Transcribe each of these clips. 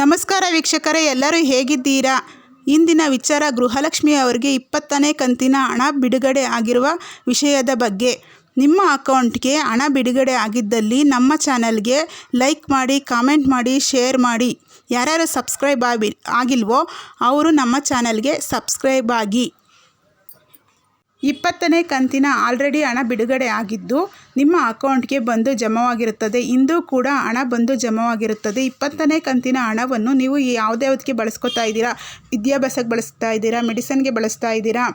ನಮಸ್ಕಾರ ವೀಕ್ಷಕರೇ, ಎಲ್ಲರೂ ಹೇಗಿದ್ದೀರಾ? ಇಂದಿನ ವಿಚಾರ ಗೃಹಲಕ್ಷ್ಮಿ ಅವರಿಗೆ ಇಪ್ಪತ್ತನೇ ಕಂತಿನ ಹಣ ಬಿಡುಗಡೆ ಆಗಿರುವ ವಿಷಯದ ಬಗ್ಗೆ. ನಿಮ್ಮ ಅಕೌಂಟ್ಗೆ ಹಣ ಬಿಡುಗಡೆ ಆಗಿದ್ದಲ್ಲಿ ನಮ್ಮ ಚಾನಲ್ಗೆ ಲೈಕ್ ಮಾಡಿ, ಕಾಮೆಂಟ್ ಮಾಡಿ, ಶೇರ್ ಮಾಡಿ. ಯಾರ್ಯಾರು ಸಬ್ಸ್ಕ್ರೈಬ್ ಆಗಿ, ಆಗಿಲ್ವೋ, ಅವರು ನಮ್ಮ ಚಾನಲ್ಗೆ ಸಬ್ಸ್ಕ್ರೈಬ್ ಆಗಿ. ಇಪ್ಪತ್ತನೇ ಕಂತಿನ ಆಲ್ರೆಡಿ ಹಣ ಬಿಡುಗಡೆ ಆಗಿದ್ದು, ನಿಮ್ಮ ಅಕೌಂಟ್ಗೆ ಬಂದು ಜಮಾವಾಗಿರುತ್ತದೆ. ಇಂದು ಕೂಡ ಹಣ ಬಂದು ಜಮಾವಾಗಿರುತ್ತದೆ. ಇಪ್ಪತ್ತನೇ ಕಂತಿನ ಹಣವನ್ನು ನೀವು ಯಾವುದ್ಯಾವುದಕ್ಕೆ ಬಳಸ್ಕೊತಾ ಇದ್ದೀರಾ? ವಿದ್ಯಾಭ್ಯಾಸಕ್ಕೆ ಬಳಸ್ತಾ ಇದ್ದೀರಾ? ಮೆಡಿಸನ್ಗೆ ಬಳಸ್ತಾ ಇದ್ದೀರಾ?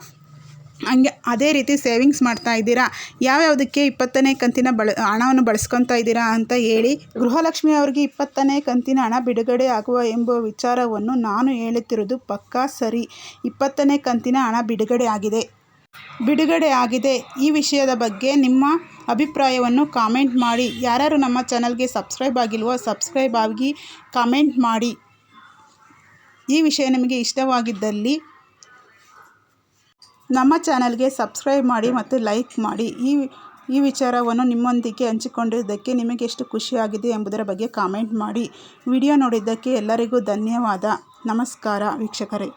ಹಂಗೆ ಅದೇ ರೀತಿ ಸೇವಿಂಗ್ಸ್ ಮಾಡ್ತಾ ಇದ್ದೀರಾ? ಯಾವ್ಯಾವುದಕ್ಕೆ ಇಪ್ಪತ್ತನೇ ಕಂತಿನ ಬಳ, ಹಣವನ್ನು ಬಳಸ್ಕೊತಾ ಇದ್ದೀರಾ ಅಂತ ಹೇಳಿ ಗೃಹಲಕ್ಷ್ಮಿ ಅವರಿಗೆ ಇಪ್ಪತ್ತನೇ ಕಂತಿನ ಹಣ ಬಿಡುಗಡೆ ಆಗುವ ಎಂಬ ವಿಚಾರವನ್ನು ನಾನು ಹೇಳುತ್ತಿರೋದು ಪಕ್ಕಾ ಸರಿ. ಇಪ್ಪತ್ತನೇ ಕಂತಿನ ಹಣ ಬಿಡುಗಡೆ ಆಗಿದೆ. ಬಿಡುಗಡೆ ಆಗಿದೆ. ಈ ವಿಷಯದ ಬಗ್ಗೆ ನಿಮ್ಮ ಅಭಿಪ್ರಾಯವನ್ನು ಕಾಮೆಂಟ್ ಮಾಡಿ. ಯಾರು ನಮ್ಮ ಚಾನಲ್ಗೆ ಸಬ್ಸ್ಕ್ರೈಬ್ ಆಗಿಲ್ವೋ ಸಬ್ಸ್ಕ್ರೈಬ್ ಆಗಿ ಕಾಮೆಂಟ್ ಮಾಡಿ. ಈ ವಿಷಯ ನಿಮಗೆ ಇಷ್ಟವಾಗಿದ್ದಲ್ಲಿ ನಮ್ಮ ಚಾನಲ್ಗೆ ಸಬ್ಸ್ಕ್ರೈಬ್ ಮಾಡಿ ಮತ್ತು ಲೈಕ್ ಮಾಡಿ. ಈ ಈ ವಿಚಾರವನ್ನು ನಿಮ್ಮೊಂದಿಗೆ ಹಂಚಿಕೊಂಡಿದ್ದಕ್ಕೆ ನಿಮಗೆ ಎಷ್ಟು ಖುಷಿಯಾಗಿದೆ ಎಂಬುದರ ಬಗ್ಗೆ ಕಾಮೆಂಟ್ ಮಾಡಿ. ವಿಡಿಯೋ ನೋಡಿದ್ದಕ್ಕೆ ಎಲ್ಲರಿಗೂ ಧನ್ಯವಾದ. ನಮಸ್ಕಾರ ವೀಕ್ಷಕರೇ.